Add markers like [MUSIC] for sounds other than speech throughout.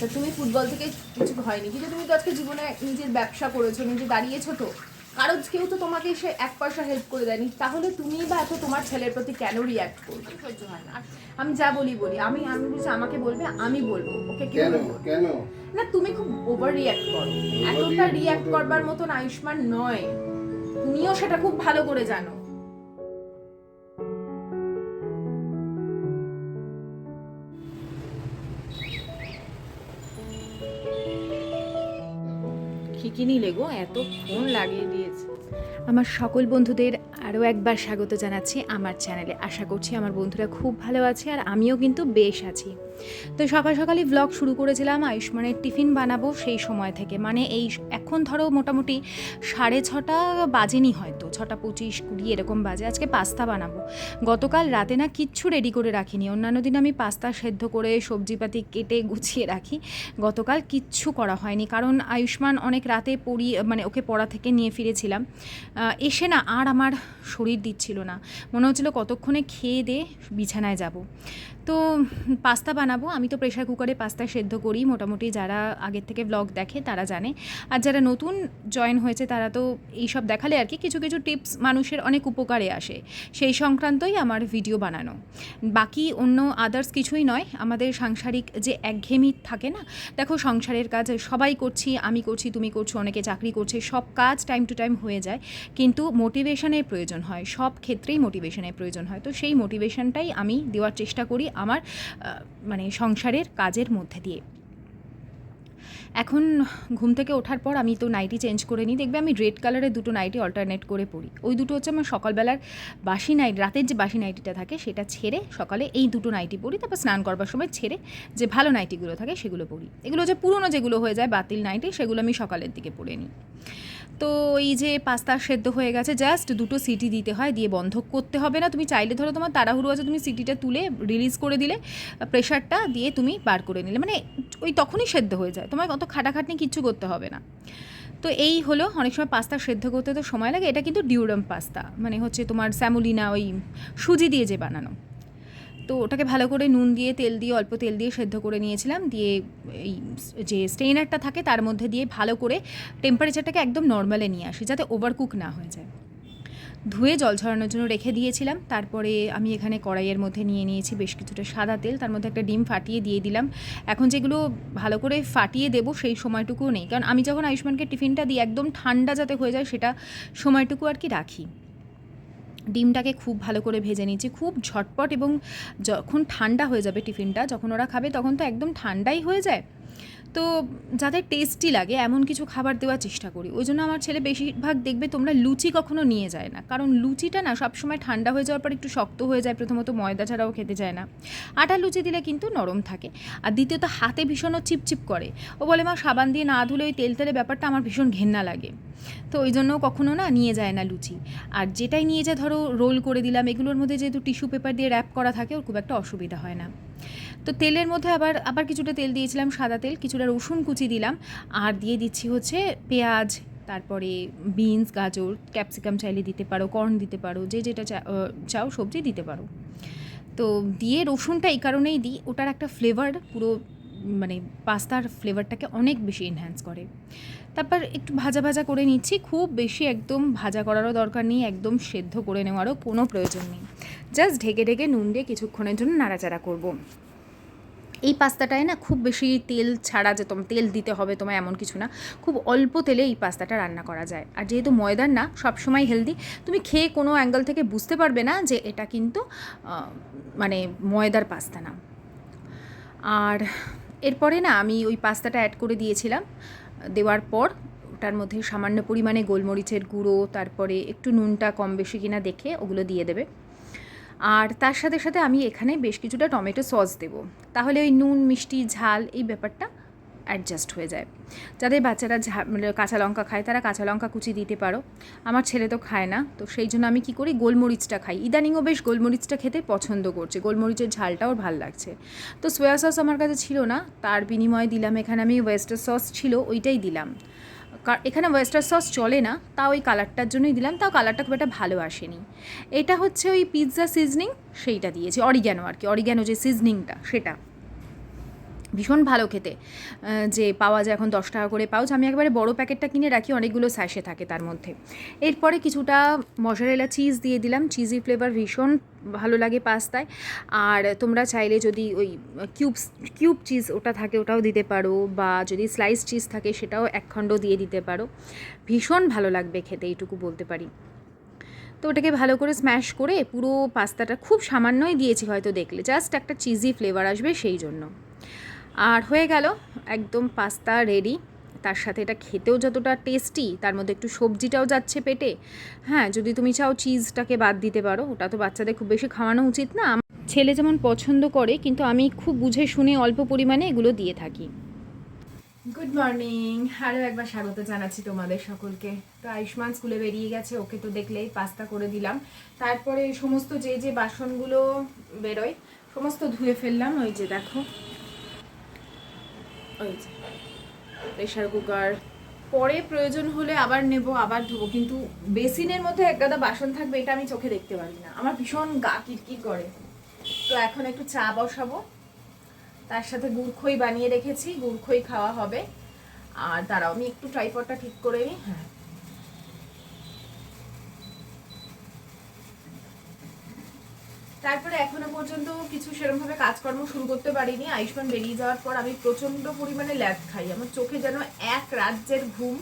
তা তুমি ফুটবল থেকে কিছু হয়নি কিন্তু তুমি তো আজকে জীবনে নিজের ব্যবসা করেছ নিজে দাঁড়িয়েছো তো। কারও কেউ তো তোমাকে সে এক পয়সা হেল্প করে দেয়নি। তাহলে তুমি বা এত তোমার ছেলের প্রতি কেন রিয়াক্ট করবে? সহ্য হয় না আমি যা বলি বলি। আমি আমি বলছি আমাকে বলবে আমি বলব। ওকে কেন? কেন? না তুমি খুব ওভার রিয়াক্ট করো। এতটা রিয়াক্ট করবার মতন আয়ুষ্মান নয়। তুমিও সেটা খুব ভালো করে জানো। কি লেগো, এত ফোন লাগিয়ে দিয়েছে। আমার সকল বন্ধুদের আরও একবার স্বাগত জানাচ্ছি আমার চ্যানেলে। আশা করছি আমার বন্ধুরা খুব ভালো আছে আর আমিও কিন্তু বেশ আছি। তো সকাল সকালই ব্লগ শুরু করেছিলাম, আয়ুষ্মানের টিফিন বানাবো সেই সময় থেকে। মানে এই এখন ধরো মোটামুটি সাড়ে ছটা বাজেনি হয়তো, ছটা পঁচিশ কুড়ি এরকম বাজে। আজকে পাস্তা বানাবো। গতকাল রাতে না কিচ্ছু রেডি করে রাখিনি। অন্যান্য দিন আমি পাস্তা সেদ্ধ করে সবজিপাতি কেটে গুছিয়ে রাখি। গতকাল কিচ্ছু করা হয়নি। কারণ আয়ুষ্মান অনেক রাতে পড়ি মানে ওকে পড়া থেকে নিয়ে ফিরেছিলাম। এসে না আর আমার শরীর দিচ্ছিল না। মনে হচ্ছিল কতক্ষণে খেয়ে দে বিছানায় যাব। তো পাস্তা বানাবো। আমি তো প্রেশার কুকারে পাস্তা সেদ্ধ করি। মোটামুটি যারা আগের থেকে ব্লগ দেখে তারা জানে। আর যারা নতুন জয়েন হয়েছে তারা তো এইসব দেখালে আর কি কিছু কিছু টিপস মানুষের অনেক উপকারে আসে। সেই সংক্রান্তই আমার ভিডিও বানানো। বাকি অন্য আদার্স কিছুই নয়। আমাদের সাংসারিক যে একঘেয়েমি থাকে না, দেখো সংসারের কাজ সবাই করছি, আমি করছি, তুমি করছ, অনেকে চাকরি করছে, সব কাজ টাইম টু টাইম হয়ে যায়। কিন্তু মোটিভেশনের প্রয়োজন হয়। সব ক্ষেত্রেই মোটিভেশনের প্রয়োজন হয়। তো সেই মোটিভেশনটাই আমি দেওয়ার চেষ্টা করি। আমার মানে সংসারের কাজের মধ্যে দিয়ে। এখন ঘুম থেকে ওঠার পর আমি তো নাইটি চেঞ্জ করে নিই। দেখবে আমি রেড কালারের দুটো নাইটি অল্টারনেট করে পরি ওই দুটো হচ্ছে আমার সকালবেলার বাসি নাইট রাতের যে বাসি নাইটিটা থাকে সেটা ছেড়ে সকালে এই দুটো নাইটি পরি তারপর স্নান করবার সময় ছেড়ে যে ভালো নাইটিগুলো থাকে সেগুলো পরি এগুলো যে পুরনো যেগুলো হয়ে যায় বাতিল নাইটি সেগুলো আমি সকালের দিকে পরে নিই। তো এই যে পাস্তা সেদ্ধ হয়ে গেছে জাস্ট দুটো সিটি দিতে হয়, দিয়ে বন্ধ করতে হবে না। তুমি চাইলে ধরো তোমার তাড়াহুড়ো আছে, তুমি সিটিটা তুলে রিলিজ করে দিলে প্রেশারটা দিয়ে তুমি বার করে নিলে। মানে ওই তখনই সেদ্ধ হয়ে যায়, তোমার অত খাটাখাটনি কিচ্ছু করতে হবে না। তো এই হলো, অনেক সময় পাস্তা সেদ্ধ করতে তো সময় লাগে, এটা কিন্তু ডিউরাম পাস্তা। মানে হচ্ছে তোমার স্যামুলিনা, ওই সুজি দিয়ে যে বানানো। তো ওটাকে ভালো করে নুন দিয়ে তেল দিয়ে, অল্প তেল দিয়ে সেদ্ধ করে নিয়েছিলাম। দিয়ে এই যে স্টেইনারটা থাকে তার মধ্যে দিয়ে ভালো করে টেম্পারেচারটাকে একদম নর্মালে নিয়ে আসি, যাতে ওভারকুক না হয়ে যায়। ধুয়ে জল ঝরানোর জন্য রেখে দিয়েছিলাম। তারপরে আমি এখানে কড়াইয়ের মধ্যে নিয়ে নিয়েছি বেশ কিছুটা সাদা তেল, তার মধ্যে একটা ডিম ফাটিয়ে দিয়ে দিলাম। এখন যেগুলো ভালো করে ফাটিয়ে দেবো সেই সময়টুকুও নেই। কারণ আমি যখন আয়ুষ্মানকে টিফিনটা দিই, একদম ঠান্ডা যাতে হয়ে যায় সেটা সময়টুকু আর কি রাখি। ডিমটাকে খুব ভালো করে ভেজে নিচ্ছি খুব ঝটপট এবং যখন ঠান্ডা হয়ে যাবে টিফিনটা, যখন ওরা খাবে, তখন তো একদম ঠান্ডাই হয়ে যায়। তো যাতে টেস্টি লাগে, এমন কিছু খাবার দেওয়ার চেষ্টা করি। ওই জন্য আমার ছেলে বেশিরভাগ দেখবে তোমরা লুচি কখনো নিয়ে যায় না। কারণ লুচিটা না সবসময় ঠান্ডা হয়ে যাওয়ার পর একটু শক্ত হয়ে যায়, প্রথমত ময়দা ছাড়াও খেতে চায় না। আটা লুচি দিলে কিন্তু নরম থাকে। আর দ্বিতীয়ত হাতে ভীষণও চিপচিপ করে। ও বলে, মা, সাবান দিয়ে না ধুলে ওই তেল তেলে ব্যাপারটা আমার ভীষণ ঘেন্না লাগে। তো ওই জন্য কখনো না নিয়ে যায় না লুচি। আর যেটাই নিয়ে যায়, ধরো রোল করে দিলাম, এগুলোর মধ্যে যেহেতু টিস্যু পেপার দিয়ে র্যাপ করা থাকে, ওর খুব একটা অসুবিধা হয় না। তো তেলের মধ্যে আবার আবার কিছুটা তেল দিয়েছিলাম, সাদা তেল, কিছুটা রসুন কুচি দিলাম। আর দিয়ে দিচ্ছি হচ্ছে পেঁয়াজ, তারপরে বিনস, গাজর, ক্যাপসিকাম চাইলে দিতে পারো, কর্ন দিতে পারো, যে যেটা চাও সবজি দিতে পারো। তো দিয়ে রসুনটা এই কারণেই দিই, ওটার একটা ফ্লেভার পুরো মানে পাস্তার ফ্লেভারটাকে অনেক বেশি এনহ্যান্স করে। তারপর একটু ভাজা ভাজা করে নিচ্ছি, খুব বেশি একদম ভাজা করারও দরকার নেই, একদম সেদ্ধ করে নেওয়ারও কোনো প্রয়োজন নেই। জাস্ট ঢেকে ঢেকে নুন দিয়ে কিছুক্ষণের জন্য নাড়াচাড়া করব। এই পাস্তাটায় না খুব বেশি তেল ছাড়া যে তোমার, তেল দিতে হবে তোমার এমন কিছু না, খুব অল্প তেলে এই পাস্তাটা রান্না করা যায়। আর যেহেতু ময়দার না, সবসময় হেলদি তুমি খেয়ে কোনো অ্যাঙ্গেল থেকে বুঝতে পারবে না যে এটা কিন্তু মানে ময়দার পাস্তা না। আর এরপরে না আমি ওই পাস্তাটা অ্যাড করে দিয়েছিলাম, দেওয়ার পর ওটার মধ্যে সামান্য পরিমাণে গোলমরিচের গুঁড়ো, তারপরে একটু নুনটা কম বেশি কিনা দেখে ওগুলো দিয়ে দেবে। আর তার সাথে সাথে আমি এখানে বেশ কিছুটা টমেটো সস দেব। তাহলে ওই নুন, মিষ্টি, ঝাল এই ব্যাপারটা অ্যাডজাস্ট হয়ে যায়। যাদের বাচ্চারা মানে কাঁচা লঙ্কা খায়, তারা কাঁচা লঙ্কা কুচি দিতে পারো। আমার ছেলে তো খায় না, তো সেই জন্য আমি কি করি, গোলমরিচটা খাই। ইদানিংও বেশ গোলমরিচটা খেতে পছন্দ করছে। গোলমরিচের ঝালটাও ভালো লাগছে। তো সোয়া সস আমার কাছে ছিল না, তার বিনিময়ে দিলাম। এখানে আমি ওয়েস্টার সস ছিল, ওইটাই দিলাম। কা- এখানে ওয়েস্টার সস চলে না, তাও ওই কালারটার জন্যই দিলাম, তাও কালারটা খুব একটা ভালো আসেনি। এটা হচ্ছে ওই পিৎজা সিজনিং সেইটা দিয়েছি অরিগ্যানো আর কি অরিগ্যানো যে সিজনিংটা সেটা। ভীষণ ভালো খেতে। যে পাওয়া যায় এখন দশ টাকা করে পাউচ, আমি একবারে বড় প্যাকেটটা কিনে রাখি, অনেকগুলো স্যাশে থাকে তার মধ্যে। এরপরে কিছুটা মশারেলা চিজ দিয়ে দিলাম চিজি ফ্লেভার ভীষণ ভালো লাগে পাস্তায়। আর তোমরা চাইলে যদি ওই কিউবস কিউব চিজ ওটা থাকে ওটাও দিতে পারো, বা যদি স্লাইস চিজ থাকে সেটাও একখণ্ড দিয়ে দিতে পারো। ভীষণ ভালো লাগবে খেতে, এইটুকু বলতে পারি। তো ওটাকে ভালো করে স্ম্যাশ করে পুরো পাস্তাটা খুব সামান্যই দিয়েছি হয়তো দেখলে জাস্ট একটা চিজি ফ্লেভার আসবে সেই জন্য। আর হয়ে গেল একদম পাস্তা রেডি তার সাথে এটা খেতেও যতটা টেস্টি তার মধ্যে একটু সবজিটাও যাচ্ছে পেটে। হ্যাঁ যদি তুমি চাও চিজটাকে বাদ দিতে পারো, ওটা তো বাচ্চাদের খুব বেশি খাওয়ানো উচিত না। ছেলে যেমন পছন্দ করে, কিন্তু আমি খুব বুঝে শুনে অল্প পরিমাণে এগুলো দিয়ে থাকি। গুড মর্নিং আরও একবার স্বাগত জানাচ্ছি তোমাদের সকলকে। তো আয়ুষ্মান স্কুলে বেরিয়ে গেছে, ওকে তো দেখলেই পাস্তা করে দিলাম। তারপরে সমস্ত যে যে বাসনগুলো বেরোয়, সমস্ত ধুয়ে ফেললাম, ওই যে দেখো। ওই প্রেশার কুকার। পরে প্রয়োজন হলে আবার নেব, আবার ধোবো, কিন্তু বেসিনের মধ্যে এক গাদা বাসন থাকবে, এটা আমি চোখে দেখতে পারি না। আমার ভীষণ গা কিরকির করে। তো এখন একটু চা বসাবো। তার সাথে গুড় খই বানিয়ে রেখেছি গুড় খই খাওয়া হবে। আর দাঁড়াও, আমি একটু ট্রাইপডটা ঠিক করে নিই। হ্যাঁ। তারপরে এখনও পর্যন্ত কিছু সেরকমভাবে কাজকর্ম শুরু করতে পারিনি। আয়ুষ্মান বেরিয়ে যাওয়ার পর আমি প্রচণ্ড পরিমাণে ল্যাদ খাই। আমার চোখে যেন এক রাজ্যের ঘুম।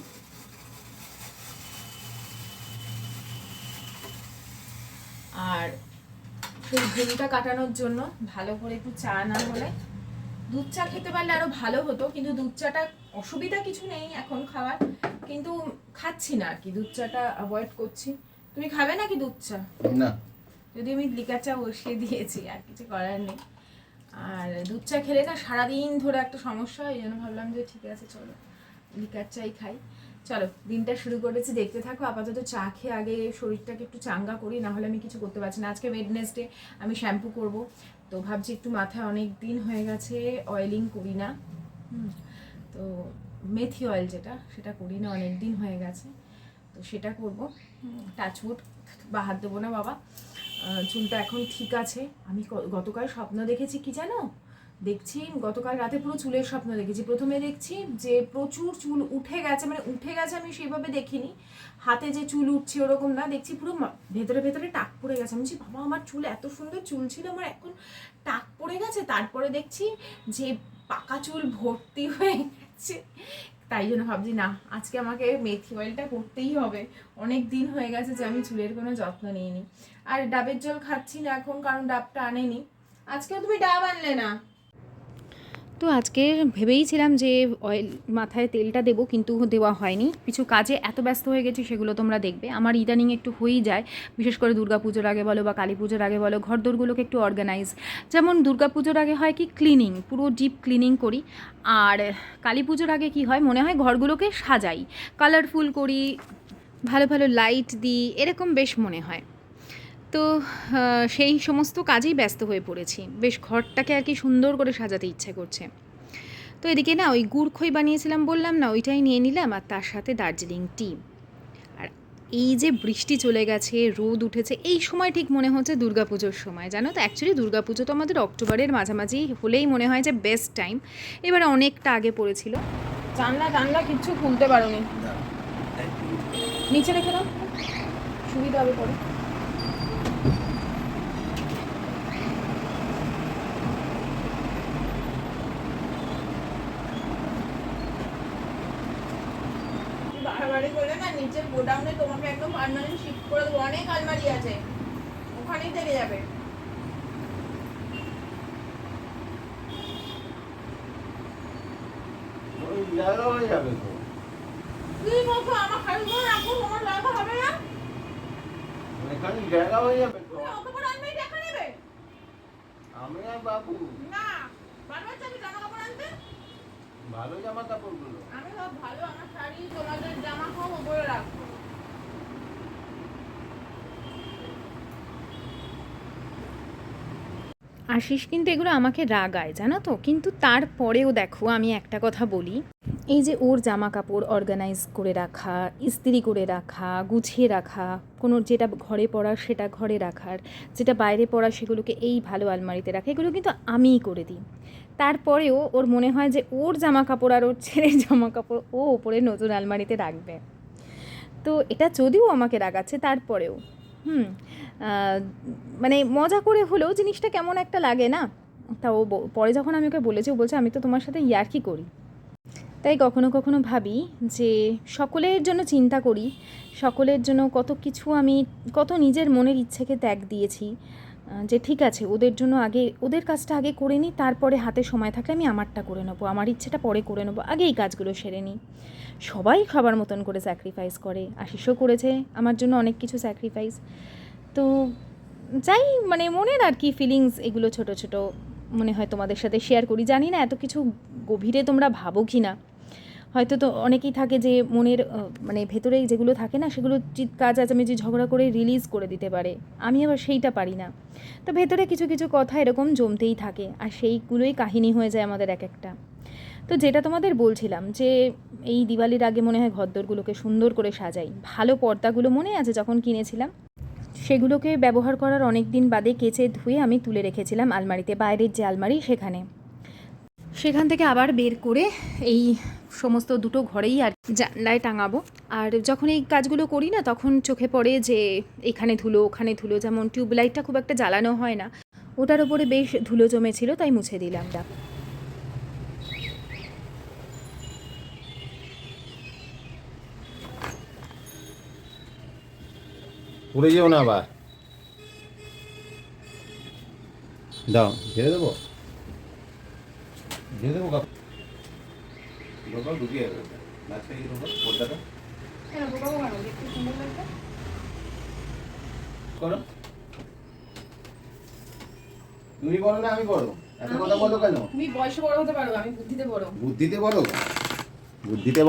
আর সেই ঘুমটা কাটানোর জন্য ভালো করে একটু চা না হলে দুধ চা খেতে পারলে আরও ভালো হতো, কিন্তু দুধ চাটা অসুবিধা কিছু নেই এখন খাওয়ার। কিন্তু খাচ্ছি না আর কি, দুধ চাটা অ্যাভয়েড করছি। তুমি খাবে নাকি দুধ চা? না। যদি আমি লিকার চা বসিয়ে দিয়েছি, আর কিছু করার নেই। আর দুধ চা খেলে না সারাদিন ধরে একটা সমস্যা এই জন্য ভাবলাম যে ঠিক আছে, চলো লিকার চাই খাই। চলো, দিনটা শুরু করেছি, দেখতে থাকো, আপাতত চা খেয়ে আগে শরীরটাকে একটু চাঙ্গা করি, না হলে আমি কিছু করতে পারছি না। আজকে ওয়েডনেসডে আমি শ্যাম্পু করব। তো ভাবছি একটু মাথায় অনেক দিন হয়ে গেছে অয়েলিং করি না। তো মেথি অয়েল যেটা, সেটা করি না, অনেক দিন হয়ে গেছে। তো সেটা করব। টাচউড বা হাত দেবো না বাবা। চুলটা এখন ঠিক আছে। আমি গতকাল স্বপ্ন দেখেছি কি জানো? দেখছি, গতকাল রাতে পুরো চুলের স্বপ্ন দেখেছি। প্রথমে দেখছি যে প্রচুর চুল উঠে গেছে মানে উঠে গেছে আমি সেইভাবে দেখিনি। হাতে যে চুল উঠছে ওরকম না, দেখছি পুরো ভেতরে ভেতরে টাক পড়ে গেছে। আমি বাবা, আমার চুল এত সুন্দর চুল ছিল, আমার এখন টাক পড়ে গেছে। তারপরে দেখছি যে পাকা চুল ভর্তি [LAUGHS] হয়ে গেছে। তাই জন্য ভাবছি, না, আজকে আমাকে মেথি অয়েলটা করতেই হবে। অনেক দিন হয়ে গেছে যে আমি চুলের কোনো যত্ন নিইনি। আর ডাবের জল খাচ্ছি না এখন, কারণ ডাবটা আনেনি। আজকেও তুমি ডাব আনলে না? তো আজকে ভেবেইছিলাম যে অয়েল মাথায় তেলটা দেবো, কিন্তু দেওয়া হয়নি। কিছু কাজে এত ব্যস্ত হয়ে গেছি, সেগুলো তোমরা দেখবে। আমার ইদানিং একটু হয়েই যায়। বিশেষ করে পুজোর আগে বলো বা কালী পুজোর আগে বলো, ঘরদোরগুলোকে একটু অর্গানাইজ যেমন পুজোর আগে হয় কি ক্লিনিং পুরো ডিপ ক্লিনিং করি। আর কালী পুজোর আগে কি হয়, মনে হয় ঘরগুলোকে সাজাই। কালারফুল করি, ভালো ভালো লাইট দিই, এরকম বেশ মনে হয়। তো সেই সমস্ত কাজেই ব্যস্ত হয়ে পড়েছি। বেশ ঘরটাকে আর কি সুন্দর করে সাজাতে ইচ্ছে করছে। তো এদিকে না ওই গুড় খই বানিয়েছিলাম বললাম না ওইটাই নিয়ে নিলাম আর তার সাথে দার্জিলিং টি। আর এই যে বৃষ্টি চলে গেছে রোদ উঠেছে এই সময় ঠিক মনে হচ্ছে দুর্গাপুজোর সময়। জানো তো অ্যাকচুয়ালি দুর্গাপুজো তো আমাদের অক্টোবরের মাঝামাঝি হলেই মনে হয় যে বেস্ট টাইম এবারে অনেকটা আগে পড়েছিল। জানলা জানলা কিচ্ছু খুলতে পারোনি। নিচে রেখে দাও। সুবিধা হবে পরে। বাড়াবাড়ি করলে না নিচের গোডাউনে তোমাকে একদম পার্মানেন্ট শিফট করে দেবো। অনেক আলমারি আছে। ওখানেই থেকে যাবে। ওই যাবে তো। কি বলছো? আমার খালি করে রাখো তোমার জায়গা হবে না? এখানে জায়গা হয়ে যাবে তো। তুমি অত বড় আলমারি দেখা নেবে? আমি আর বাবু। না বারবার যাবে জামা কাপড় আনতে ভালো জামা কাপড়গুলো। আমি সব ভালো আমার শাড়ি তোমাদের জামা সব উপরে রাখব। আশিস কিন্তু এগুলো আমাকে রাগায় জানো তো? কিন্তু তারপরেও দেখো আমি একটা কথা বলি। এই যে ওর জামা কাপড় অর্গানাইজ করে রাখা ইস্ত্রি করে রাখা গুছিয়ে রাখা কোনো যেটা ঘরে পড়া সেটা ঘরে রাখার যেটা বাইরে পড়া সেগুলোকে এই ভালো আলমারিতে রাখা এগুলো কিন্তু আমিই করে দিই। তারপরেও ওর মনে হয় যে ওর জামা কাপড় আর ওর ছেলের জামা কাপড় ও ওপরে নতুন আলমারিতে রাখবে। তো এটা যদিও আমাকে রাগাচ্ছে তারপরেও। হুম মানে মজা করে হলেও জিনিসটা কেমন একটা লাগে না? তা ও পরে যখন আমি ওকে বলেছি, ও বলছে, আমি তো তোমার সাথে ইয়ার্কি করি। তাই কখনো কখনো ভাবি যে সকলের জন্য চিন্তা করি, সকলের জন্য কত কিছু আমি, কত নিজের মনের ইচ্ছেকে ত্যাগ দিয়েছি। যে ঠিক আছে, ওদের জন্য আগে, ওদের কাজটা আগে করে নিই, তারপরে হাতে সময় থাকলে আমি আমারটা করে নেব, আমার ইচ্ছেটা পরে করে নেব আগে এই কাজগুলো সেরে নিই। সবাই খাবার মতন করে স্যাক্রিফাইস করে, আশিসও করেছে, আমার জন্য অনেক কিছু স্যাক্রিফাইস তো যাই মানে মনের আর কি ফিলিংস এগুলো ছোট ছোট, মনে হয় তোমাদের সাথে শেয়ার করি। জানি না এত কিছু গভীরে তোমরা ভাবো কি না হয়তো তো অনেকেই থাকে যে মনের মানে ভেতরেই যেগুলো থাকে না, সেগুলো চিৎকার চেঁচামেচি ঝগড়া করে রিলিজ করে দিতে পারে। আমি আবার সেইটা পারি না। তো ভেতরে কিছু কিছু কথা এরকম জমতেই থাকে, আর সেইগুলোই কাহিনী হয়ে যায় আমাদের এক একটা তো যেটা তোমাদের বলছিলাম যে এই দিওয়ালির আগে মনে হয় ঘরদোরগুলোকে সুন্দর করে সাজাই। ভালো পর্দাগুলো মনে আছে যখন কিনেছিলাম? সেগুলোকে ব্যবহার করার অনেক দিন বাদে কেচে ধুয়ে আমি তুলে রেখেছিলাম আলমারিতে, বাইরের যে আলমারি সেখানে। সেখান থেকে আবার বের করে এই সমস্ত দুটো ঘরেই আর জানলায় টাঙাবো। আর যখন এই কাজগুলো করি না, তখন চোখে পড়ে যে এখানে ধুলো, ওখানে ধুলো, যেমন টিউবলাইটটা খুব একটা জ্বালানো হয় না। ওটার ওপরে বেশ ধুলো জমেছিল, তাই মুছে দিলাম পড়ে যেও না আবার। দাও ঝেড়ে দেবো? ঝেড়ে দেবো ঢুকিয়ে দেবো মাঝখানে কি দেবো পর্দাটা করো। তুমি বলো না আমি বলো এত কথা বলো কেন? তুমি বয়সে বড় হতে পারো আমি বুদ্ধিতে বড়। বুদ্ধিতে বলো বুদ্ধিতে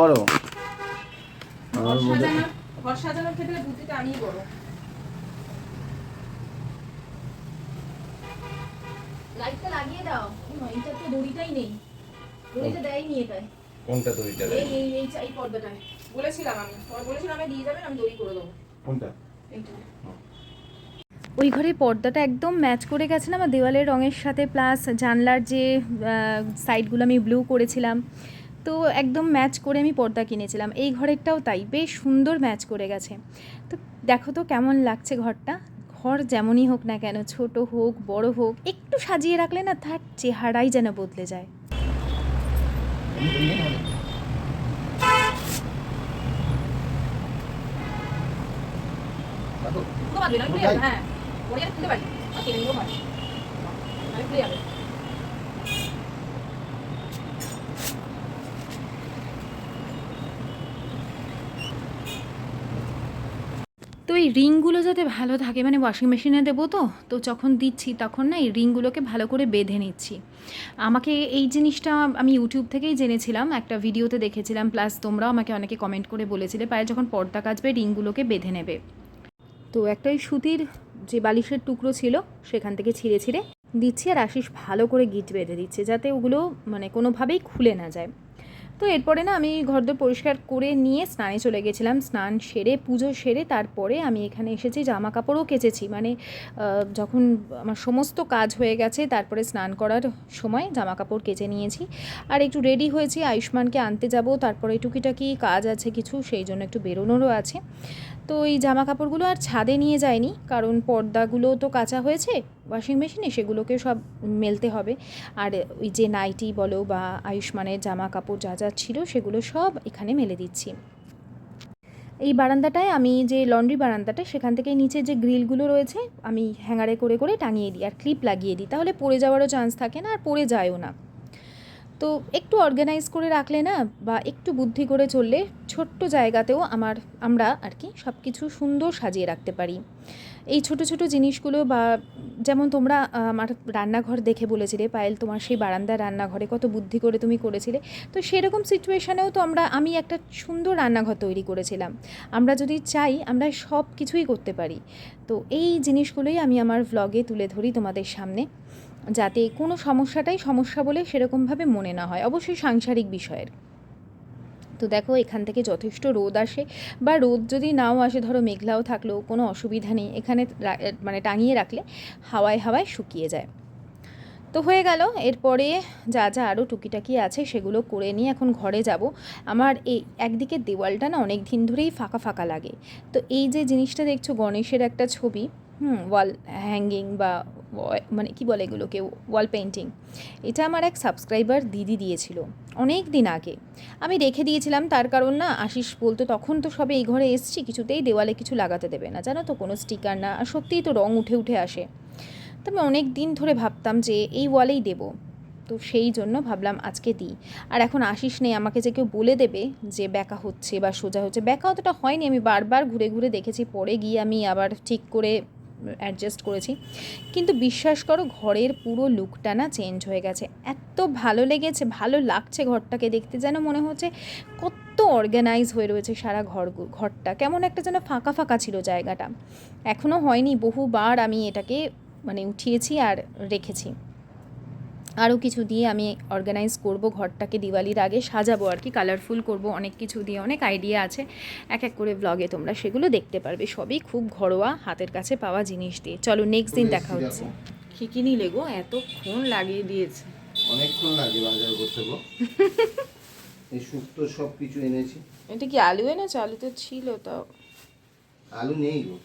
আমার ঘর সাজানোর ক্ষেত্রে বুদ্ধিতে আমিই বড়। লাইটটা লাগিয়ে দাও। এটা তো দড়িটাই নেই। দড়িটা দেয়নি এটায়। কোনটা দড়িটা এই এই এই এই পর্দাটায়। বলেছিলাম আমি। পরে বলেছিলাম আমি দিয়ে যাবেন আমি দড়ি করে দেবো। কোনটা? এইটা। ওই ঘরে পর্দাটা একদম ম্যাচ করে গেছে না? আমার দেওয়ালের রঙের সাথে প্লাস জানলার যে সাইডগুলো আমি ব্লু করেছিলাম তো একদম ম্যাচ করে আমি পর্দা কিনেছিলাম। এই ঘরেরটাও তাই বেশ সুন্দর ম্যাচ করে গেছে। তো দেখো তো কেমন লাগছে ঘরটা। ঘর যেমনই হোক না কেন ছোট হোক বড় হোক একটু সাজিয়ে রাখলে না তার চেহারাই যেন বদলে যায়। হ্যাঁ ওরে পারবি আর কেটে নিলেও পারবি আমি খুলে যাবে তো এই রিংগুলো যাতে ভালো থাকে মানে ওয়াশিং মেশিনে দেবো তো তো যখন দিচ্ছি তখন না এই রিংগুলোকে ভালো করে বেঁধে নিচ্ছি। আমাকে এই জিনিসটা আমি ইউটিউব থেকেই জেনেছিলাম, একটা ভিডিওতে দেখেছিলাম প্লাস তোমরাও আমাকে অনেকে কমেন্ট করে বলেছিলে, পায়ে যখন পর্দা কাচবে রিংগুলোকে বেঁধে নেবে। তো একটা ওই সুতির যে বালিশের টুকরো ছিল, সেখান থেকে ছিঁড়ে ছিঁড়ে দিচ্ছি আর আশিস ভালো করে গিট বেঁধে দিচ্ছে, যাতে ওগুলো মানে কোনোভাবেই খুলে না যায়। তো এরপরে না আমি ঘরদোর পরিষ্কার করে নিয়ে স্নানে চলে গেছিলাম। স্নান সেরে, পুজো সেরে তারপরে আমি এখানে এসেছি জামা কাপড়ও কেচেছি। মানে যখন আমার সমস্ত কাজ হয়ে গেছে, তারপরে স্নান করার সময় জামা কাপড় কেচে নিয়েছি। আর একটু রেডি হয়েছি, আয়ুষ্মানকে আনতে যাব, তারপরে টুকিটাকি কাজ আছে কিছু, সেই জন্য একটু বেরোনোরও আছে। তো এই জামা কাপড়গুলো আর ছাদে নিয়ে যায়নি, কারণ পর্দাগুলো তো কাঁচা হয়েছে ওয়াশিং মেশিনে সেগুলোকে সব মেলতে হবে। আর ওই যে নাইটি বলো বা আয়ুষ্মানের জামা কাপড় যা যা ছিল সেগুলো সব এখানে মেলে দিচ্ছি। এই বারান্দাটায় আমি যে লন্ড্রি বারান্দাটা, সেখান থেকে নিচে যে গ্রিলগুলো রয়েছে, আমি হ্যাঙ্গারে করে করে টাঙিয়ে দিই, আর ক্লিপ লাগিয়ে দিই। তাহলে পড়ে যাওয়ারও চান্স থাকে না, আর পড়ে যায়ও না। তো একটু অর্গানাইজ করে রাখলে না বা একটু বুদ্ধি করে চললে ছোট্ট জায়গাতেও আমার, আমরা আর কি সব কিছু সুন্দর সাজিয়ে রাখতে পারি। এই ছোট ছোট জিনিসগুলো বা যেমন তোমরা আমার রান্নাঘর দেখে বলেছিলে, পায়েল তোমার সেই বারান্দার রান্নাঘরে কত বুদ্ধি করে তুমি করেছিলে। তো সেরকম সিচুয়েশানেও তো আমরা, আমি একটা সুন্দর রান্নাঘর তৈরি করেছিলাম। আমরা যদি চাই, আমরা সব কিছুই করতে পারি। তো এই জিনিসগুলোই আমি আমার ভ্লগে তুলে ধরি তোমাদের সামনে। যাতে কোনো সমস্যাটাই সমস্যা বলে সেরকমভাবে মনে না হয়, অবশ্যই সাংসারিক বিষয়ের। তো দেখো, এখান থেকে যথেষ্ট রোদ আসে বা রোদ যদি নাও আসে, ধরো মেঘলাও থাকলেও কোনো অসুবিধা নেই, এখানে মানে টাঙিয়ে রাখলে হাওয়ায় হাওয়ায় শুকিয়ে যায়। তো হয়ে গেল, এরপরে যা যা আরও টুকিটাকি আছে সেগুলো করে নিয়ে এখন ঘরে যাব। আমার এই একদিকে দেওয়ালটা না অনেক দিন ধরেই ফাঁকা ফাঁকা লাগে। তো এই যে জিনিসটা দেখছ, গণেশের একটা ছবি, হুম, ওয়াল হ্যাঙ্গিং বা মানে কি বলে এগুলোকে? ওয়াল পেন্টিং এটা আমার এক সাবস্ক্রাইবার দিদি দিয়েছিল অনেক দিন আগে। আমি রেখে দিয়েছিলাম, তার কারণ না আশিস বলতো, তখন তো সবে এই ঘরে এসছি, কিছুতেই দেওয়ালে কিছু লাগাতে দেবে না। জানো তো, কোনো স্টিকার না, আর সত্যিই তো রং উঠে উঠে আসে। তো আমি অনেক দিন ধরে ভাবতাম যে এই ওয়ালেই দেব। তো সেই জন্য ভাবলাম আজকে দিই। আর এখন আশিস নেই, আমাকে যে কেউ বলে দেবে যে ব্যাকা হচ্ছে বা সোজা হচ্ছে, ব্যাকা অতটা হয়নি। আমি বারবার ঘুরে ঘুরে দেখেছি, পরে গিয়ে আমি আবার ঠিক করে অ্যাডজাস্ট করেছি। কিন্তু বিশ্বাস করো, ঘরের পুরো লুকটা না চেঞ্জ হয়ে গেছে। এত ভালো লেগেছে, ভালো লাগছে ঘরটাকে দেখতে, যেন মনে হচ্ছে কত অর্গানাইজ হয়ে রয়েছে সারা ঘর, ঘরটা। কেমন একটা যেন ফাঁকা ফাঁকা ছিল জায়গাটা। এখনও হয়নি, বহুবার আমি এটাকে মানে উঠিয়েছি আর রেখেছি। আরও কিছু দিয়ে আমি অর্গানাইজ করব ঘরটাকে দিওয়ালির আগে সাজাবো আর কি কালারফুল করব অনেক কিছু দিয়ে অনেক আইডিয়া আছে। এক এক করে ব্লগে তোমরা সেগুলো দেখতে পারবে। সবই খুব ঘরোয়া হাতের কাছে পাওয়া জিনিস দিয়ে। চলো নেক্সট দিন দেখা হচ্ছে। কি কি নিলে গো? এতক্ষণ লাগিয়ে দিয়েছে। অনেকক্ষণ লাগে বাজার করতে গো। এই শুক্তো সব কিছু এনেছি। এটা কি আলু এনেছো? আলু তো ছিল তাও। আলু নেই গো।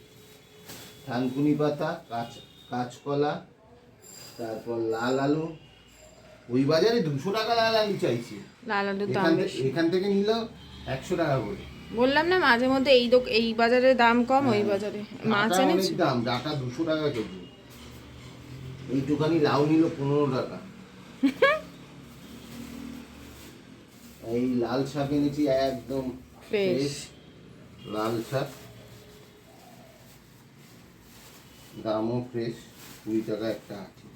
থানকুনি পাতা কাঁচ কাঁচকলা তারপর লাল আলু ওই বাজারে দুশো টাকা লাল আলু চাইছি। লাল আলুর দাম এখান থেকে বেশি। এখান থেকে নিল একশো টাকা করে। বললাম না মাঝে মধ্যে এই দোক এই বাজারে দাম কম ওই বাজারে। মাছ অনেক দাম ডাটা দুশো টাকা কেজি। এইটুখানি লাউ নিল পনেরো টাকা। [LAUGHS] এই লাল শাক এনেছি একদম fresh লাল শাক। দামও ফ্রেশ কুড়ি টাকা একটা আছে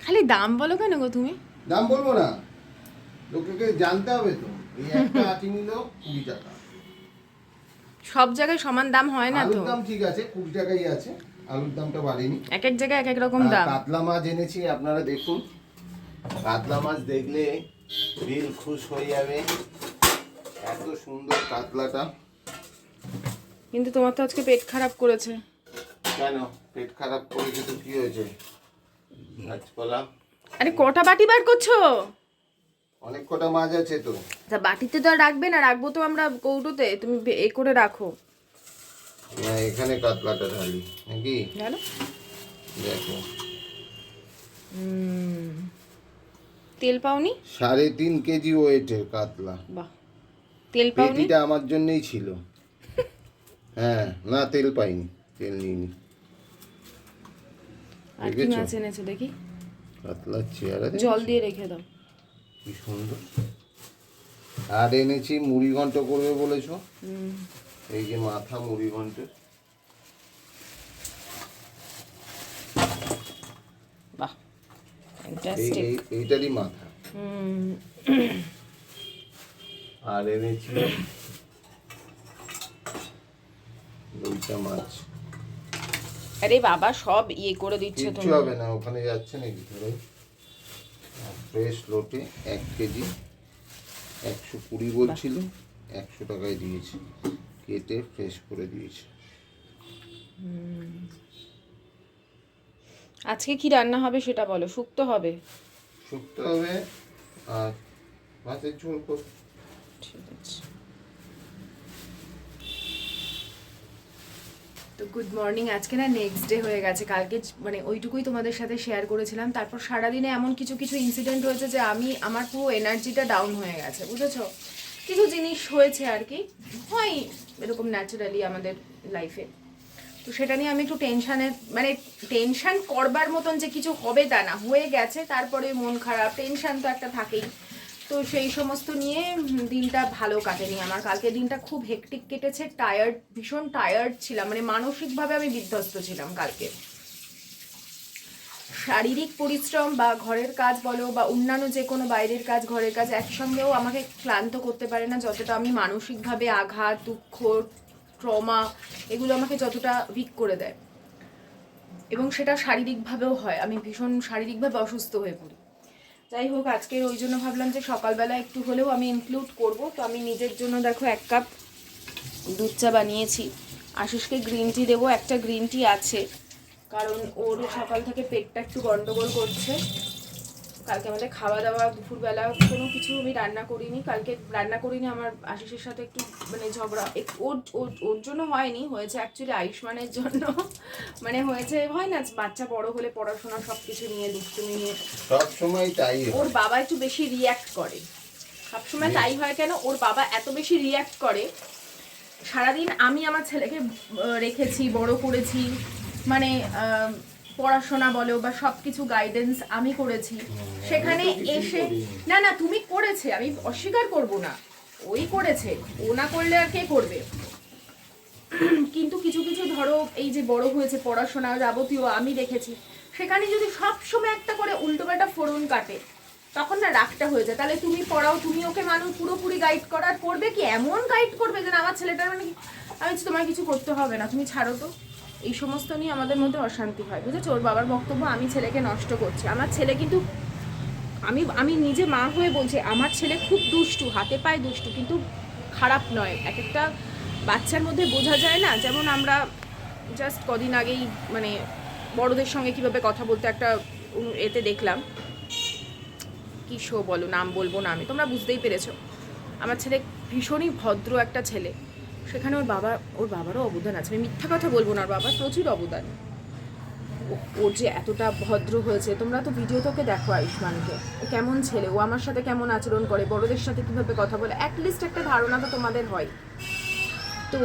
খালি দাম বলো কেন গো তুমি? দাম বলব না? লোকেকে জানতে হবে তো। এই একটা [LAUGHS] আটি নিল কুড়ি টাকা। সব জায়গায় সমান দাম হয় না তো? আলুর দাম ঠিক আছে কুড়ি টাকাই আছে। আলুর দামটা বাড়েনি। এক এক জায়গায় এক এক রকম দাম। কাতলা মাছ এনেছি আপনারা দেখুন। কাতলা মাছ দেখলে দিল খুশ হয়ে যাবে। এত সুন্দর কাতলাটা। কিন্তু তোমার তো আজকে পেট খারাপ করেছে। কেন? পেট খারাপ করেছে তো কি হয়েছে? গাছপালা আরে কটা বাটি বার করছ? অনেক কটা মাছ আছে তো। তা বাটিতে তো আর রাখবে না রাখব তো আমরা কৌটোতে তুমি এ করে রাখো। না এখানে কাতলাটা ঢালি নাকি? জানো? দেখো। তেল পাওনি? সাড়ে তিন কেজি ওয়েটের কাতলা। বাহ তেল পাওনি? পেটিটা আমার জন্যই ছিল। হ্যাঁ না তেল পাইনি তেল নিইনি। আর কি মাছ এনেছো দেখি? কাতলার চেয়ারা জল দিয়ে রেখে দাও। কি সুন্দর। আর এনেছি মুড়ি ঘন্ট করবে বলেছ? এই যে মাথা মুড়ি ঘন্টের। বাহ এইটারই মাথা। আর এনেছি [COUGHS] দুইটা মাছ। আরে বাবা সব ইয়ে করে দিচ্ছে তুমি হবে না ওখানে যাচ্ছে নাকি ধরে? ফ্রেশ লোটে এক কেজি একশো কুড়ি বলছিল একশো টাকায় দিয়েছি। কেটে ফ্রেশ করে দিয়েছি। আজকে কি রান্না হবে সেটা বলো শুক্তো হবে? শুক্তো হবে আর মাছের ঝোল করব। ঠিক আছে। তো গুড মর্নিং আজকে না নেক্সট ডে হয়ে গেছে। কালকে মানে ওইটুকুই তোমাদের সাথে শেয়ার করেছিলাম। তারপর সারাদিনে এমন কিছু কিছু ইনসিডেন্ট হয়েছে যে আমি, আমার পুরো এনার্জিটা ডাউন হয়ে গেছে, বুঝেছ? কিছু জিনিস হয়েছে আর কি। হয় এরকম ন্যাচারালি আমাদের লাইফে তো সেটা নিয়ে আমি একটু টেনশানে মানে টেনশান করবার মতন যে কিছু হবে তা না। হয়ে গেছে, তারপরে মন খারাপ টেনশন তো একটা থাকেই। তো সেই সমস্ত নিয়ে দিনটা ভালো কাটেনি আমার। কালকে দিনটা খুব হেকটিক কেটেছে টায়ার্ড ভীষণ টায়ার্ড ছিলাম মানে মানসিকভাবে আমি বিধ্বস্ত ছিলাম কালকে। শারীরিক পরিশ্রম বা ঘরের কাজ বলো বা অন্যান্য যে কোনো বাইরের কাজ, ঘরের কাজ, একসঙ্গেও আমাকে ক্লান্ত করতে পারে না, যতটা আমি মানসিকভাবে আঘাত, দুঃখ ট্রমা এগুলো আমাকে যতটা উইক করে দেয়। এবং সেটা শারীরিকভাবেও হয়। আমি ভীষণ শারীরিকভাবে অসুস্থ হয়ে পড়ি। যাই হোক আজকে ওই জন্য ভাবলাম যে সকালবেলা একটু হলেও আমি ইনক্লুড করব। তো আমি নিজের জন্য দেখো এক কাপ দুধ চা বানিয়েছি। আশিসকে গ্রিন টি দেবো, একটা গ্রিন টি আছে। কারণ ওর সকাল থেকে পেটটা একটু গন্ডগোল করছে। কালকে আমাদের খাওয়া দাওয়া দুপুরবেলা কোনো কিছু আমি রান্না করিনি। কালকে রান্না করিনি আমার আশিসের সাথে একটু মানে ঝগড়া। ওর ওর- জন্য হয়নি হয়েছে অ্যাকচুয়ালি আয়ুষ্মানের জন্য। [LAUGHS] মানে হয়েছে হয় না বাচ্চা বড় হলে পড়াশোনা সব কিছু নিয়ে দুষ্টুমি নিয়ে। সব সময় তাই ওর বাবা একটু বেশি রিয়াক্ট করে। সবসময় তাই হয় কেন? ওর বাবা এত বেশি রিয়াক্ট করে সারাদিন আমি আমার ছেলেকে রেখেছি বড় করেছি। মানে পড়াশোনা বলো বা সব কিছু গাইডেন্স আমি করেছি সেখানে এসে না না তুমি করেছে আমি অস্বীকার করব না। ওই করেছে ও না করলে আর কে করবে? কিন্তু কিছু কিছু ধরো এই যে বড় হয়েছে পড়াশোনা যাবতীয় আমি দেখেছি সেখানে যদি সব সময় একটা করে উল্টোপাল্টা ফোড়ন কাটে তখন না রাগটা হয়ে যায়। তাহলে তুমি পড়াও তুমি ওকে মানুষ পুরোপুরি গাইড করার করবে কি? এমন গাইড করবে যে আমার ছেলেটার মানে আমি তোমার কিছু করতে হবে না তুমি ছাড়ো তো। এই সমস্ত নিয়ে আমাদের মধ্যে অশান্তি হয়, বুঝেছ? ওর বাবার বক্তব্য আমি ছেলেকে নষ্ট করছি। আমার ছেলে কিন্তু আমি আমি নিজে মা হয়ে বলছি, আমার ছেলে খুব দুষ্টু, হাতে পায়ে দুষ্টু, কিন্তু খারাপ নয়। এক একটা বাচ্চার মধ্যে বোঝা যায় না, যেমন আমরা জাস্ট কদিন আগেই মানে বড়দের সঙ্গে কীভাবে কথা বলতে একটা এতে দেখলাম। কি শো বলো, নাম বলব না আমি, তোমরা বুঝতেই পেরেছ। আমার ছেলে ভীষণই ভদ্র একটা ছেলে। সেখানে ওর বাবা, ওর বাবারও অবদান আছে। আমি মিথ্যা কথা বলব না, ওর বাবার প্রচুর অবদান। ওর যে এতটা ভদ্র হয়েছে, তোমরা তো ভিডিও তোকে দেখো, আয়ুষ্মানকে। ও কেমন ছেলে, ও আমার সাথে কেমন আচরণ করে, বড়দের সাথে কীভাবে কথা বলে অ্যাটলিস্ট একটা ধারণা তো তোমাদের হয়। তো,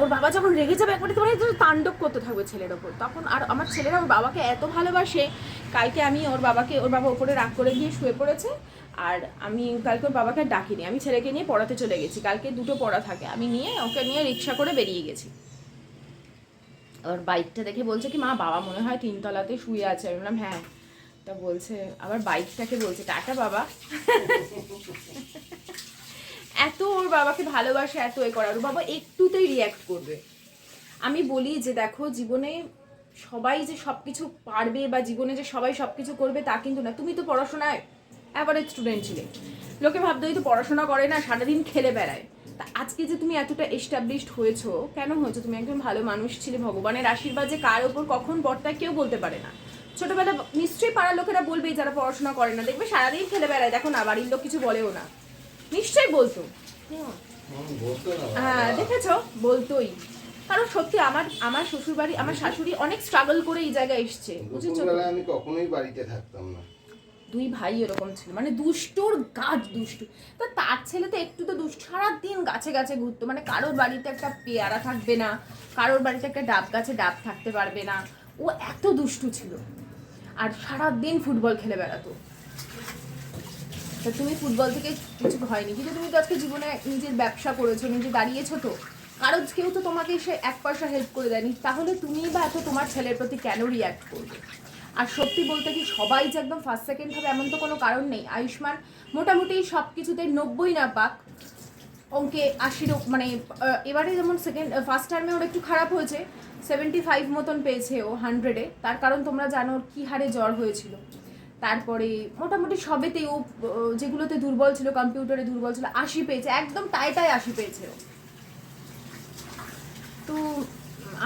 ওর বাবা যখন রেগে যাবে, একবারে তোমার একদম তাণ্ডব করতে থাকবে ছেলের ওপর। তখন আর আমার ছেলেরা ওর বাবাকে এত ভালোবাসে, কালকে আমি ওর বাবাকে, ওর বাবা ওপরে রাগ করে গিয়ে শুয়ে পড়েছে আর আমি কালকে ওর বাবাকে ডাকিনি, আমি ছেলেকে নিয়ে পড়াতে চলে গেছি। কালকে দুটো পড়া থাকে, আমি নিয়ে ওকে নিয়ে রিক্সা করে বেরিয়ে গেছি। ওর বাইকটা দেখে বলছে কি, মা, বাবা মনে হয় তিনতলাতে শুয়ে আছে। আমি বললাম হ্যাঁ। তা বলছে, আবার বাইকটাকে বলছে। টাটা, বাবা। এত ওর বাবাকে ভালোবাসে, এত এ করার। ওর বাবা একটুতেই রিয়াক্ট করবে। আমি বলি যে, দেখো, জীবনে সবাই যে সব কিছু পারবে বা জীবনে যে সবাই সব কিছু করবে তা কিন্তু না। তুমি তো পড়াশোনায় অ্যাভারেজ স্টুডেন্ট ছিলে। লোকে ভাবতো এই তো পড়াশোনা করে না, সারাদিন খেলে বেড়ায়। তা আজকে যে তুমি এতটা এস্টাবলিশড হয়েছো, কেন হয়েছো? তুমি একজন ভালো মানুষ ছিলে, ভগবানের আশীর্বাদ যে কার ওপর কখন বর্তায় কেউ বলতে পারে না। ছোটবেলা নিশ্চয়ই পাড়ার লোকেরা বলবে যারা পড়াশোনা করে না, দেখবে সারাদিন খেলে বেড়ায়। দেখো না, বাড়ির লোক কিছু বলেও না। নিশ্চয়ই বলতো। হ্যাঁ। দেখেছ? বলতোই। কারণ সত্যি আমার আমার শ্বশুর বাড়ি আমার শাশুড়ি অনেক স্ট্রাগল করে এই জায়গায় এসছে। বুঝেছ? আমি কখনোই বাড়িতে থাকতাম না। দুই ভাই এরকম ছিল। মানে দুষ্টুর গাছ দুষ্টু। তো তার ছেলে তো একটু তো দুষ্ট। সারাদিন গাছে গাছে ঘুরতো। মানে কারোর বাড়িতে একটা পেয়ারা থাকবে না, কারোর বাড়িতে একটা ডাব গাছে ডাব থাকতে পারবে না। ও এত দুষ্টু ছিল। আর সারাদিন ফুটবল খেলে বেড়াতো। তা তুমি ফুটবল থেকে কিছু হয়নি কিন্তু তুমি তো আজকে জীবনে নিজের ব্যবসা করেছ, নিজে দাঁড়িয়েছো তো। কারও কেউ তো তোমাকে সে এক পয়সা হেল্প করে দেয়নি। তাহলে তুমি বা এত তোমার ছেলের প্রতি কেন রিয়াক্ট করবে? আর সত্যি বলতে কি সবাই যে একদম ফার্স্ট সেকেন্ড হবে এমন তো কোনো কারণ নেই। আয়ুষ্মান মোটামুটি সব কিছুতে নব্বই না পাক। অঙ্কে আশির মানে এবারে যেমন সেকেন্ড ফার্স্ট টার্মে ওর একটু খারাপ হয়েছে। সেভেন্টি ফাইভ মতন পেয়েছে ও হান্ড্রেডে তার কারণ তোমরা জানো ওর কী হারে জ্বর হয়েছিল। তারপরে মোটামুটি সবেতেই ও যেগুলোতে দুর্বল ছিল কম্পিউটারে দুর্বল ছিল, আশি পেয়েছে। একদম টাইটাই আশি পেয়েছে ও। তো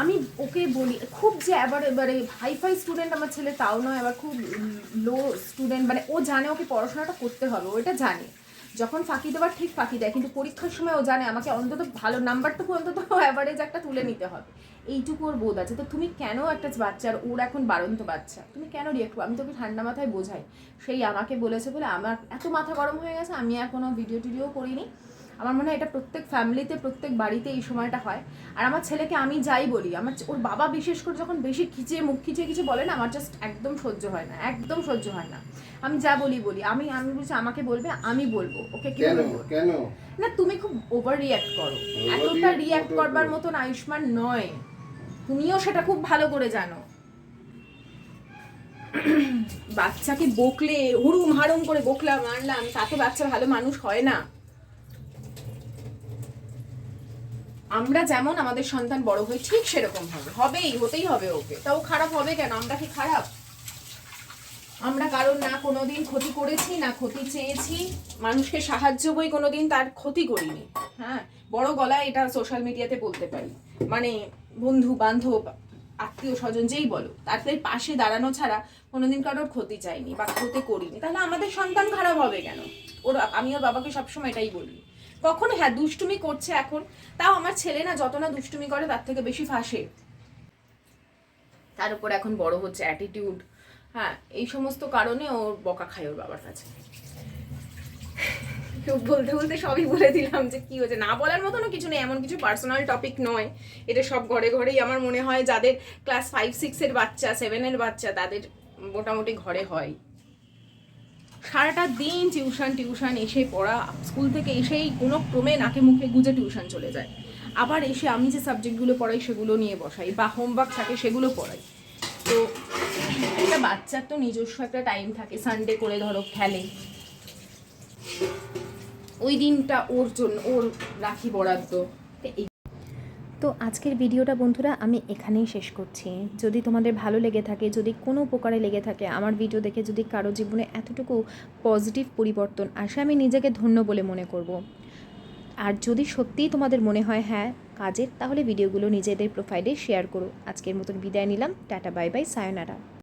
আমি ওকে বলি, খুব যে এবার, এবারে হাইফাই স্টুডেন্ট আমার ছেলে তাও নয়, আবার খুব লো স্টুডেন্ট মানে ও জানে ওকে পড়াশোনাটা করতে হবে, ও এটা জানে। যখন ফাঁকি দেওয়ার ঠিক ফাঁকি দেয়, কিন্তু পরীক্ষার সময় ও জানে, আমাকে অন্তত ভালো নাম্বারটুকু অন্তত অ্যাভারেজ একটা তুলে নিতে হবে। এইটুকু ওর বোধ আছে। তো তুমি কেন একটা বাচ্চার ওর এখন বারন্ত বাচ্চা? তুমি কেন রিয়েক্ট আমি তোকে ঠান্ডা মাথায় বোঝাই। সেই আমাকে বলেছে বলে আমার, এত মাথা গরম হয়ে গেছে, আমি এখনও ভিডিও টিডিও করিনি। আমার মনে হয় এটা প্রত্যেক ফ্যামিলিতে প্রত্যেক বাড়িতে এই সময়টা হয়। আর আমার ছেলেকে আমি যাই বলি আমার ওর বাবা বিশেষ করে যখন বেশি খিচিয়ে মুখ খিচিয়ে কিছু বলে না আমার জাস্ট একদম সহ্য হয় না একদম সহ্য হয় না। আমি যা বলি বলি। আমি আমি বলছি আমাকে বলবে আমি বলব। ওকে কেন? কেন? না তুমি খুব ওভার রিয়াক্ট করো এতটা রিয়াক্ট করব। করবার মতন আয়ুষ্মান নয়। তুমিও সেটা খুব ভালো করে জানো। বাচ্চাকে বকলে হুড়ুম হাড়ুম করে বকলাম মারলাম তাতে বাচ্চা ভালো মানুষ হয় না। আমরা যেমন আমাদের সন্তান বড় হয়ে ঠিক সেরকম হবে। হবেই, হতেই হবে ওকে। তাও খারাপ হবে কেন? আমরা কি খারাপ? আমরা কারোর না কোনোদিন ক্ষতি করেছি, না ক্ষতি চেয়েছি। মানুষকে সাহায্য বই কোনোদিন তার ক্ষতি করিনি। হ্যাঁ বড় গলায় এটা সোশ্যাল মিডিয়াতে বলতে পারি। মানে বন্ধু, বান্ধব, আত্মীয় স্বজন যেই বলো, তাদের পাশে দাঁড়ানো ছাড়া কোনোদিন কারোর ক্ষতি চাইনি বা ক্ষতি করিনি। তাহলে আমাদের সন্তান খারাপ হবে কেন? ওর, আমি ওর বাবাকে সবসময় এটাই বলি। কখনো হ্যাঁ দুষ্টুমি করছে এখন। তাও আমার ছেলে না যত না দুষ্টুমি করে তার থেকে বেশি ফাঁসে। তার উপর এখন বড় হচ্ছে অ্যাটিটিউড হ্যাঁ এই সমস্ত কারণে ওর বকা খায় ওর বাবার কাছে। বলতে বলতে সবই বলে দিলাম যে কি হয়েছে। না বলার মতনও কিছু নেই, এমন কিছু পার্সোনাল টপিক নয়। এটা সব ঘরে ঘরেই আমার মনে হয় যাদের ক্লাস ফাইভ সিক্সের বাচ্চা সেভেনের বাচ্চা, তাদের মোটামুটি ঘরে হয়। সারাটা দিন টিউশন টিউশন এসে পড়া, স্কুল থেকে এসেই কোনো ক্রমে নাকে মুখে গুজে টিউশন চলে যায়। আবার এসে আমি যে সাবজেক্টগুলো পড়াই সেগুলো নিয়ে বসাই বা হোমওয়ার্ক থাকে সেগুলো পড়াই। তো একটা বাচ্চার তো নিজস্ব একটা টাইম থাকে সানডে করে ধরো খেলে। ওই দিনটা ওর জন্য, ওর রাখি বরাদ্দ। তো আজকের ভিডিওটা বন্ধুরা আমি এখানেই শেষ করছি। যদি তোমাদের ভালো লেগে থাকে, যদি কোনো উপকারে লেগে থাকে, আমার ভিডিও দেখে যদি কারও জীবনে এতটুকু পজিটিভ পরিবর্তন আসে, আমি নিজেকে ধন্য বলে মনে করব। আর যদি সত্যিই তোমাদের মনে হয় হ্যাঁ কাজের, তাহলে ভিডিওগুলো নিজেদের প্রোফাইলে শেয়ার করো। আজকের মতন বিদায় নিলাম। Tata bye bye sayonara